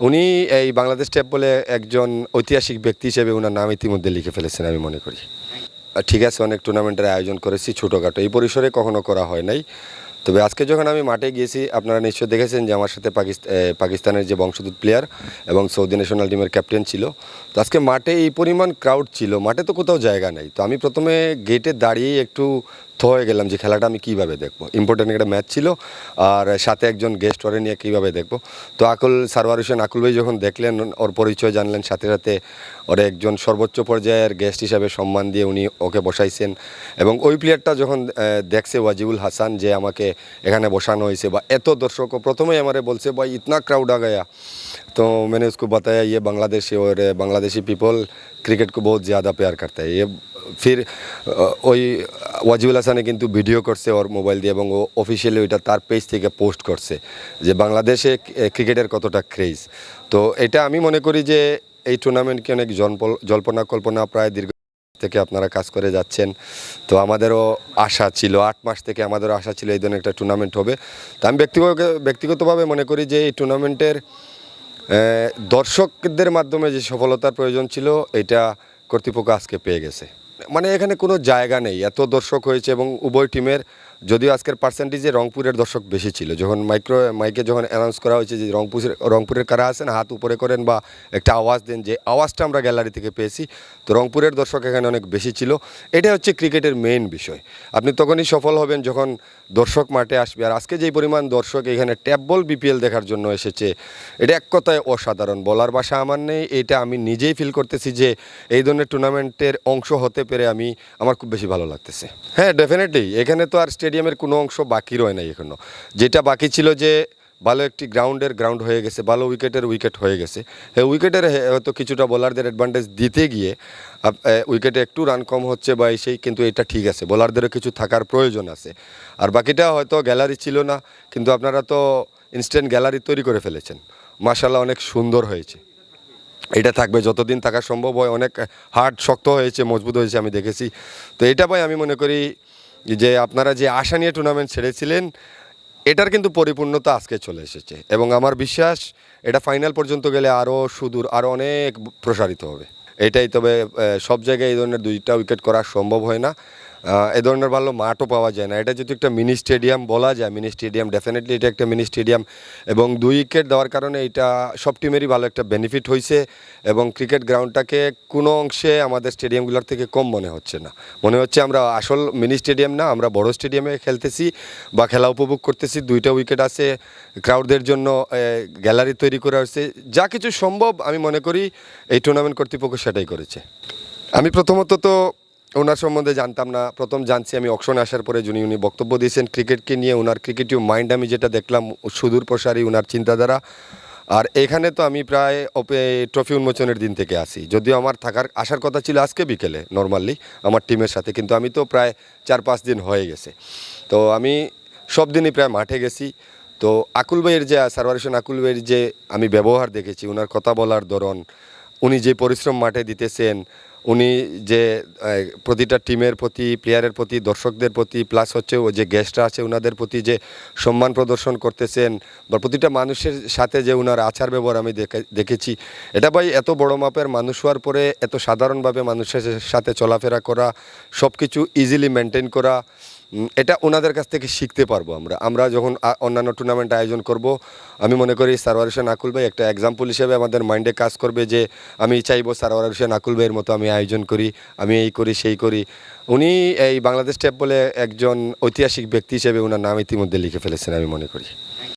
উনি এই বাংলাদেশ ট্যাপ বলে একজন ঐতিহাসিক ব্যক্তি হিসেবে ওনার নাম ইতিমধ্যে লিখে ফেলেছেন, আমি মনে করি। ঠিক আছে, অনেক টুর্নামেন্টের আয়োজন করেছি ছোটোখাটো, এই পরিসরে কখনো করা হয় নাই। তবে আজকে যখন আমি মাঠে গিয়েছি, আপনারা নিশ্চয় দেখেছেন যে আমার সাথে পাকিস্তান পাকিস্তানের যে বংশোদ্ভূত প্লেয়ার এবং সৌদি ন্যাশনাল টিমের ক্যাপ্টেন ছিল। তো আজকে মাঠে এই পরিমাণ ক্রাউড ছিল, মাঠে তো কোথাও জায়গা নেই। তো আমি প্রথমে গেটে দাঁড়িয়ে একটু থ হয়ে গেলাম যে খেলাটা আমি কীভাবে দেখবো ইম্পর্টেন্ট একটা ম্যাচ ছিল আর সাথে একজন গেস্ট ওরে নিয়ে কীভাবে দেখবো তো আকুল সারওয়ার হোসেন আকুল ভাই যখন দেখলেন ওর পরিচয় জানলেন সাথে সাথে ওরে একজন সর্বোচ্চ পর্যায়ের গেস্ট হিসাবে সম্মান দিয়ে উনি ওকে বসাইছেন এবং ওই প্লেয়ারটা যখন আহ, দেখছে ওয়াজিবুল হাসান যে আমাকে এখানে বসানো হয়েছে বা এত দর্শক ও প্রথমেই আমারে বলছে ভাই ইতনা ক্রাউড আ গয়া तो मैंने उसको बताया ये बांग्लादेश और बांग्लादेशी पीपल क्रिकेट को बहुत ज़्यादा प्यार करता है ये ফির ওই ওয়াজিবুল হাসানে কিন্তু ভিডিও করছে ওর মোবাইল দিয়ে এবং ও অফিসিয়ালি ওইটা তার পেজ থেকে পোস্ট করছে যে বাংলাদেশে ক্রিকেটের কতটা ক্রেজ তো এটা আমি মনে করি যে এই টুর্নামেন্টকে অনেক জল্প- জল্পনা কল্পনা প্রায় দীর্ঘ থেকে আপনারা কাজ করে যাচ্ছেন। তো আমাদেরও আশা ছিল, আট মাস থেকে আমাদেরও আশা ছিল এই ধরনের একটা টুর্নামেন্ট হবে। তো আমি ব্যক্তিগত, ব্যক্তিগতভাবে মনে করি যে এই টুর্নামেন্টের দর্শকদের মাধ্যমে যে সফলতার প্রয়োজন ছিল, এটা কর্তৃপক্ষ আজকে পেয়ে গেছে। মানে এখানে কোনো জায়গা নেই। এত দর্শক হয়েছে এবং উভয় টিমের যদিও আজকের পার্সেন্টেজে রংপুরের দর্শক বেশি ছিল, যখন মাইক্রো মাইকে যখন অ্যানাউন্স করা হয়েছে যে রংপুরের রংপুরের কারা আছেন, হাত উপরে করেন বা একটা আওয়াজ দেন যে আওয়াজটা আমরা গ্যালারি থেকে পেয়েছি, তো রংপুরের দর্শক এখানে অনেক বেশি ছিল। এটা হচ্ছে ক্রিকেটের মেইন বিষয়। আপনি তখনই সফল হবেন যখন দর্শক মাঠে আসবে। আর আজকে যেই পরিমাণ দর্শক এখানে ট্যাপ বল বিপিএল দেখার জন্য এসেছে, এটা এক কথায় অসাধারণ। বলার বাসা আমার নেই, এটা আমি নিজেই ফিল করতেছি যে এই ধরনের টুর্নামেন্টের অংশ হতে পেরে আমি, আমার খুব বেশি ভালো লাগতেছে। হ্যাঁ ডেফিনেটলি এখানে তো আর স্টেডিয়ামের কোনো অংশ বাকি রয় নাই এখনও। যেটা বাকি ছিল যে ভালো একটি গ্রাউন্ডের গ্রাউন্ড হয়ে গেছে, ভালো উইকেটের উইকেট হয়ে গেছে। উইকেটের হয়তো কিছুটা বোলারদের অ্যাডভান্টেজ দিতে গিয়ে উইকেটে একটু রান কম হচ্ছে বা সেই কিন্তু এটা ঠিক আছে, বোলারদেরও কিছু থাকার প্রয়োজন আছে। আর বাকিটা হয়তো গ্যালারি ছিল না, কিন্তু আপনারা তো ইনস্ট্যান্ট গ্যালারি তৈরি করে ফেলেছেন। মার্শাল্লাহ অনেক সুন্দর হয়েছে। এটা থাকবে, যতদিন থাকা সম্ভব হয়, অনেক হার্ড শক্ত হয়েছে, মজবুত হয়েছে আমি দেখেছি। তো এটা ভাই আমি মনে করি যে আপনারা যে আশা নিয়ে টুর্নামেন্ট ছেড়েছিলেন, এটার কিন্তু পরিপূর্ণতা আজকে চলে এসেছে। এবং আমার বিশ্বাস, এটা ফাইনাল পর্যন্ত গেলে আরও সুদূর আরও অনেক প্রসারিত হবে। এটাই তবে সব জায়গায় এই ধরনের দুইটা উইকেট করা সম্ভব হয় না। এ ধরনের ভালো মাঠও পাওয়া যায় না। এটা যদি একটা মিনি স্টেডিয়াম বলা যায়, মিনি স্টেডিয়াম ডেফিনেটলি এটা একটা মিনি স্টেডিয়াম এবং দুই উইকেট দেওয়ার কারণে এটা সব টিমেরই ভালো একটা বেনিফিট হয়েছে এবং ক্রিকেট গ্রাউন্ডটাকে কোনো অংশে আমাদের স্টেডিয়ামগুলোর থেকে কম মনে হচ্ছে না। মনে হচ্ছে আমরা আসল মিনি স্টেডিয়াম না, আমরা বড় স্টেডিয়ামে খেলতেছি বা খেলা উপভোগ করতেছি, দুইটা উইকেট আছে ক্রাউডদের জন্য গ্যালারি তৈরি করা হয়েছে। যা কিছু সম্ভব আমি মনে করি এই টুর্নামেন্ট কর্তৃপক্ষ সেটাই করেছে। আমি প্রথমত তো ওনার সম্বন্ধে জানতাম না। প্রথম জানছি আমি অকশনে আসার পরে যিনি উনি বক্তব্য দিয়েছেন ক্রিকেটকে নিয়ে ওনার ক্রিকেটিভ মাইন্ড আমি যেটা দেখলাম, সুদূর প্রসারী ওনার চিন্তাধারা। আর এখানে তো আমি প্রায় ট্রফি উন্মোচনের দিন থেকে আসি যদিও আমার থাকার আসার কথা ছিল আজকে বিকেলে নর্মালি আমার টিমের সাথে। কিন্তু আমি তো প্রায় চার পাঁচ দিন হয়ে গেছে। তো আমি সব দিনই প্রায় মাঠে গেছি। তো আকুল ভাইয়ের যে সার্ভারেশন আকুল ভাইয়ের যে আমি ব্যবহার দেখেছি ওনার কথা বলার ধরন উনি যে পরিশ্রম মাঠে দিতেছেন, উনি যে প্রতিটা টিমের প্রতি, প্লেয়ারের প্রতি, দর্শকদের প্রতি প্লাস হচ্ছে ও যে গেস্টরা আছে ওনাদের প্রতি যে সম্মান প্রদর্শন করতেছেন বা প্রতিটা মানুষের সাথে যে ওনার আচার ব্যবহার আমি দেখে- দেখেছি। এটা ভাই এত বড় মাপের মানুষ হওয়ার পরে এত সাধারণভাবে মানুষের সাথে চলাফেরা করা সব কিছু ইজিলি মেনটেন করা এটা ওনাদের কাছ থেকে শিখতে পারব আমরা। আমরা যখন অন্যান্য টুর্নামেন্ট আয়োজন করব, আমি মনে করি সারওয়ার হোসেন আকুল ভাই একটা এক্সাম্পল হিসেবে আমাদের মাইন্ডে কাজ করবে যে, আমি চাইব সারওয়ার হোসেন আকুল ভাইয়ের মতো আমি আয়োজন করি, আমি এই করি, সেই করি। উনি এই বাংলাদেশ ট্যাপ বলে একজন ঐতিহাসিক ব্যক্তি হিসেবে ওনার নাম ইতিমধ্যে লিখে ফেলেছেন, আমি মনে করি।